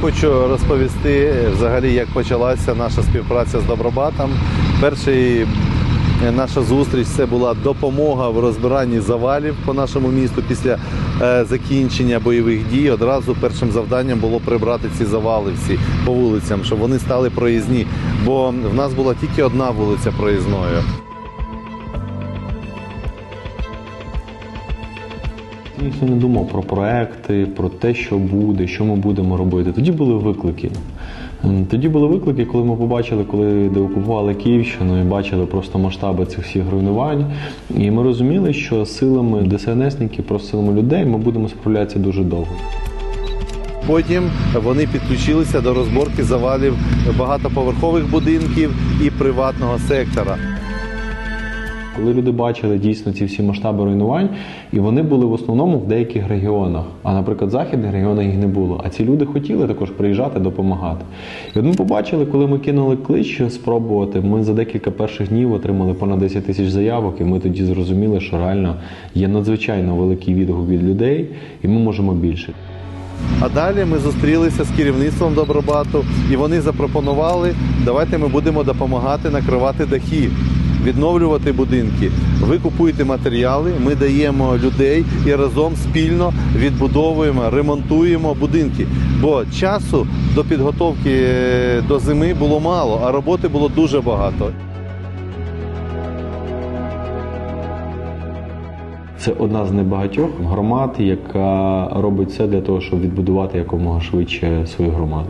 Хочу розповісти взагалі, як почалася наша співпраця з Добробатом. Перший е, наша зустріч це була допомога в розбиранні завалів по нашому місту після е, закінчення бойових дій. Одразу першим завданням було прибрати ці завали всі по вулицям, щоб вони стали проїзні. Бо в нас була тільки одна вулиця проїзною. Ніхто не думав про проекти, про те, що буде, що ми будемо робити. Тоді були виклики. Тоді були виклики, коли ми побачили, коли деокупували Київщину і бачили просто масштаби цих всіх руйнувань. І ми розуміли, що силами ДСНСників, просто силами людей ми будемо справлятися дуже довго. Потім вони підключилися до розборки завалів багатоповерхових будинків і приватного сектора. Коли люди бачили дійсно ці всі масштаби руйнувань, і вони були в основному в деяких регіонах. А наприклад, в західних регіонах їх не було. А ці люди хотіли також приїжджати, допомагати. І от ми побачили, коли ми кинули клич спробувати. Ми за декілька перших днів отримали понад 10 тисяч заявок, і ми тоді зрозуміли, що реально є надзвичайно великий відгук від людей, і ми можемо більше. А далі ми зустрілися з керівництвом Добробату, і вони запропонували, давайте ми будемо допомагати накривати дахи, відновлювати будинки. Ви купуєте матеріали, ми даємо людей і разом спільно відбудовуємо, ремонтуємо будинки. Бо часу до підготовки е, до зими було мало, а роботи було дуже багато. Це одна з небагатьох громад, яка робить все для того, щоб відбудувати якомога швидше свою громаду.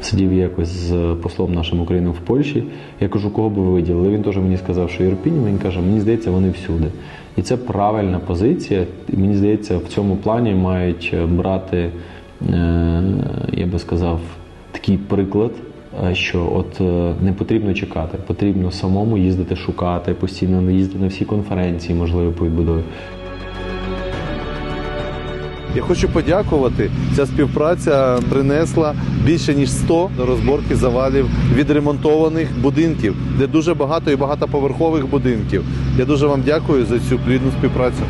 Сидів якось з послом нашим України в Польщі. Я кажу, кого би ви виділили? Він теж мені сказав, що Ірпінь. Він каже, мені здається, вони всюди. І це правильна позиція. Мені здається, в цьому плані мають брати, е, я би сказав, такий приклад. е, Що от е, не потрібно чекати, потрібно самому їздити шукати, постійно їздити на всі конференції, можливо, по. Я хочу подякувати. Ця співпраця принесла більше ніж 100 розборки завалів відремонтованих будинків, де дуже багато і багатоповерхових будинків. Я дуже вам дякую за цю плідну співпрацю.